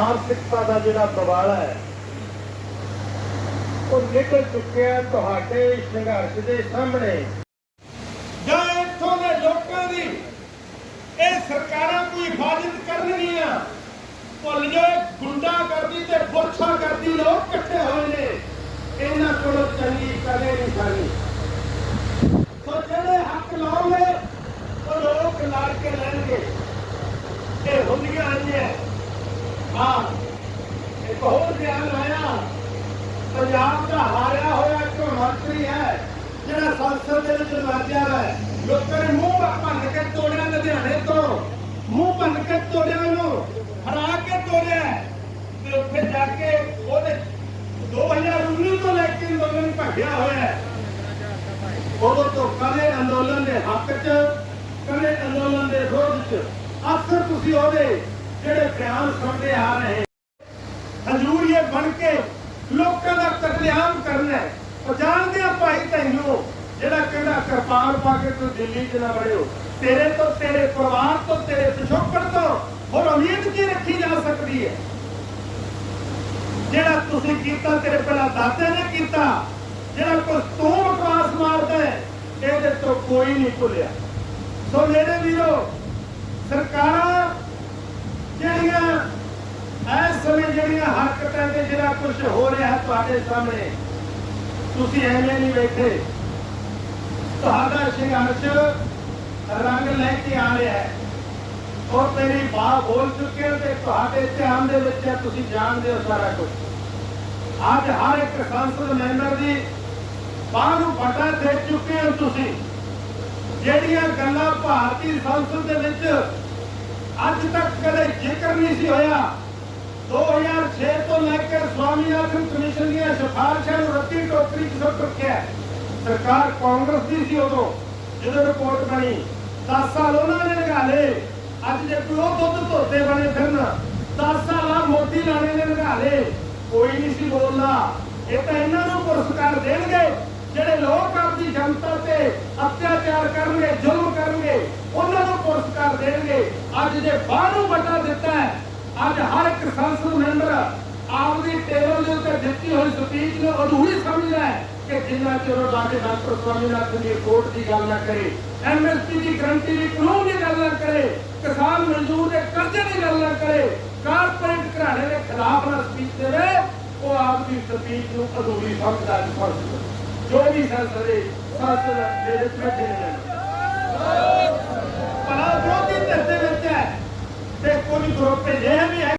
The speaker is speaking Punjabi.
ਮਾਨਸਿਕਤਾ ਦਾ ਜਿਹੜਾ ਪ੍ਰਵਾਲ ਹੈ, ਉਹ ਨਿਕਲ ਚੁੱਕਿਆ ਤੁਹਾਡੇ ਸੰਘਰਸ਼ ਦੇ ਸਾਹਮਣੇ। ਜਾਂ ਇੱਥੋਂ ਦੇ ਲੋਕਾਂ ਦੀ ਇਹ ਸਰਕਾਰਾਂ ਕੋਈ ਹਿਫਾਜ਼ਤ ਕਰਨਗੀਆਂ? ਭੁੱਲ ਜਾਓ ਗੁੰਡਾ ਕਰਦੀ ਤੇ ਪੁਰਛਾ ਕਰਦੀ, ਲੋਕ ਇਕੱਠੇ ਹੋਏ ਨੇ। ਇਹਨਾਂ ਕੋਲੋਂ ਚੰਗੀ ਕਦੇ ਨਹੀਂ ਸਾਰੀ ਸੋ ਜਿਹੜੇ ਹੱਕ ਲਾਉਂਗੇ, ਉਹ ਲੋਕ ਲੜ ਕੇ ਲੈਣਗੇ। ਇਹ ਹੁੰਦੀਆਂ ਆਈਆਂ ਹਾਂ। ਇੱਕ ਹੋਰ ਧਿਆਨ ਆਇਆ। ਪੰਜਾਬ ਦਾ ਹਾਰਿਆ ਹੋਇਆ ਇੱਕ ਮੰਤਰੀ ਹੈ, ਜਿਹੜਾ ਸੰਸਦ ਦੇ ਵਿੱਚ ਵਾਜਿਆ ਹੈ। ਲੋਕਾਂ ਨੇ ਮੂੰਹ ਭੰਨ ਕੇ ਤੋੜਿਆ ਲੁਧਿਆਣੇ ਤੋਂ। ਮੂੰਹ ਭੰਨ ਕੇ ਤੋੜਿਆ ਉਹਨੂੰ, ਹਰਾ ਕੇ ਤੋੜਿਆ ਤੇ ਉੱਥੇ ਜਾ ਕੇ ਉਹਦੇ 2019 ਤੋਂ ਲੈ ਕੇ ਅੰਦੋਲਨ ਭੱਜਿਆ ਹੋਇਆ ਹੈ। ਉਦੋਂ ਤੋਂ ਕਦੇ ਅੰਦੋਲਨ ਦੇ ਹੱਕ 'ਚ, ਕਦੇ ਅੰਦੋਲਨ ਦੇ ਵਿਰੋਧ 'ਚ। ਅਕਸਰ ਤੁਸੀਂ ਉਹਦੇ ਜਿਹੜੇ ਬਿਆਨ ਸੁਣਦੇ ਆ ਰਹੇ ਹਜ਼ੂਰੀਏ ਬਣ ਕੇ ਲੋਕਾਂ ਦਾ ਕਤਲੇਆਮ ਕਰਨਾ ਹੈ। ਉਹ ਜਾਣਦੇ ਆ ਭਾਈ ਤੈਨੂੰ, ਜਿਹੜਾ ਕਹਿੰਦਾ ਕਿਰਪਾਨ ਪਾ ਕੇ ਤੂੰ ਦਿੱਲੀ 'ਚ ਨਾ ਵੜਿਓ। ਤੇਰੇ ਤੋਂ, ਤੇਰੇ ਪਰਿਵਾਰ ਤੋਂ, ਤੇਰੇ ਪਿਛੋਕੜ ਤੋਂ ਹੋਰ ਉਮੀਦ ਕੀ ਰੱਖੀ ਜਾ ਸਕਦੀ ਹੈ? ਜਿਹੜਾ ਤੁਸੀਂ ਕੀਤਾ, ਤੇਰੇ ਪਹਿਲਾਂ ਦਾਦੇ ਨੇ ਕੀਤਾ, ਜਿਹੜਾ ਕੁਝ ਤੂੰ ਬਕਵਾਸ ਮਾਰਦਾ ਹੈ, ਇਹਦੇ ਤੋਂ ਕੋਈ ਨਹੀਂ ਭੁੱਲਿਆ। ਸੋ ਮੇਰੇ ਵੀਰੋ, ਸਰਕਾਰਾਂ ਜਿਹੜੀਆਂ ਇਸ ਸਮੇਂ ਜਿਹੜੀਆਂ ਹਰਕਤਾਂ ਤੇ ਜਿਹੜਾ ਕੁਝ ਹੋ ਰਿਹਾ ਤੁਹਾਡੇ ਸਾਹਮਣੇ, ਤੁਸੀਂ ਐਵੇਂ ਨਹੀਂ ਬੈਠੇ। ਤੁਹਾਡਾ ਸੰਘਰਸ਼ ਰੰਗ ਲੈ ਕੇ ਆ ਰਿਹਾ ਹੈ। ਔਰ ਤੇਰੀ ਬਾਹ ਬੋਲ ਚੁੱਕੇ ਹੋ ਤੇ ਤੁਹਾਡੇ ਧਿਆਨ ਦੇ ਵਿੱਚ ਹੈ, ਤੁਸੀਂ ਜਾਣਦੇ ਹੋ ਸਾਰਾ ਕੁਝ ਅੱਜ ਹਰ ਇੱਕ ਸੰਸਦ ਮੈਂਬਰ ਦੀ ਬਾਹ ਨੂੰ ਵੱਡਾ ਦੇ ਚੁੱਕੇ ਹੋ ਤੁਸੀਂ। ਜਿਹੜੀਆਂ ਗੱਲਾਂ ਭਾਰਤੀ ਸੰਸਦ ਦੇ ਵਿੱਚ ਅੱਜ ਤੱਕ ਕਦੇ ਨਹੀਂ ਸੀ ਹੋਇਆ। 2006 ਤੋਂ ਲੈ ਕੇ ਸਵਾਮੀਨਾਥਨ ਕਮਿਸ਼ਨ ਦੀਆਂ ਸਿਫਾਰਸ਼ਾਂ ਨੂੰ ਰੱਤੀ ਟੋਕਰੀ ਚ ਸੁੱਟ ਰੱਖਿਆ ਸਰਕਾਰ ਕਾਂਗਰਸ ਦੀ ਸੀ ਉਦੋਂ, ਜਦੋਂ ਰਿਪੋਰਟ ਬਣੀ। 10 ਸਾਲ ਉਹਨਾਂ ਨੇ ਲਗਾ ਅੱਜ ਜੇ ਕੋਈ ਉਹ ਦੁੱਧ ਧੋਤੇ ਬਣੇ ਫਿਰਨ 10 ਸਾਲ ਆ ਮੋਦੀ ਲਾਣੇ ਨੇ ਲਗਾ ਕੋਈ ਨਹੀਂ ਸੀ ਬੋਲਦਾ। ਇਹ ਤਾਂ ਇਹਨਾਂ ਨੂੰ ਪੁਰਸਕਾਰ ਦੇਣਗੇ, ਜਿਹੜੇ ਲੋਕ ਆਪਦੀ ਜਨਤਾ ਤੇ ਅਤਿਆਚਾਰ ਕਰਨਗੇ, ਜ਼ੁਲਮ ਕਰਨਗੇ, ਉਹਨਾਂ ਨੂੰ ਪੁਰਸਕਾਰ ਦੇਣਗੇ। ਅੱਜ ਜੇ ਬਾਹਰੋਂ ਵੱਡਾ ਦਿੱਤਾ ਅੱਜ ਹਰ ਇੱਕ ਸੰਸਦ ਮੈਂਬਰ ਆਪਦੀ ਟੇਬਲ ਦੇ ਉੱਤੇ ਦਿੱਤੀ ਹੋਈ ਸਪੀਚ ਨੂੰ ਅਧੂਰੀ ਸਮਝਦਾ ਹੈ ਕਿ ਜਿੰਨਾ ਚਿਰ ਉਹ ਡਾਕਟਰ ਡਾਕਟਰ ਸਵਾਮੀਨਾਥਨ ਦੀ ਰਿਪੋਰਟ ਦੀ ਗੱਲ ਨਾ ਕਰੇ ਐਮਐਸਪੀ ਦੀ ਗਰੰਟੀ ਦੀ ਕਾਨੂੰਨ ਦੀ ਗੱਲ ਨਾ ਕਰੇ, ਕਿਸਾਨ ਮਜ਼ਦੂਰ ਦੇ ਕਰਜ਼ੇ ਦੀ ਗੱਲ ਨਾ ਕਰੇ, ਕਾਰਪੋਰੇਟ ਘਰਾਣੇ ਦੇ ਖਿਲਾਫ ਨਾ ਸਪੀਚ ਦੇਵੇ, ਉਹ ਆਪਦੀ ਸਪੀਚ ਨੂੰ ਅਧੂਰੀ ਸਮਝਦਾ ਹੈ। ਜੋ ਵੀ ਸੰਸਦ ਦੇ ਸੰਸਦ ਦੇ ਵਿੱਚ ਬੈਠੇ ਨੇ।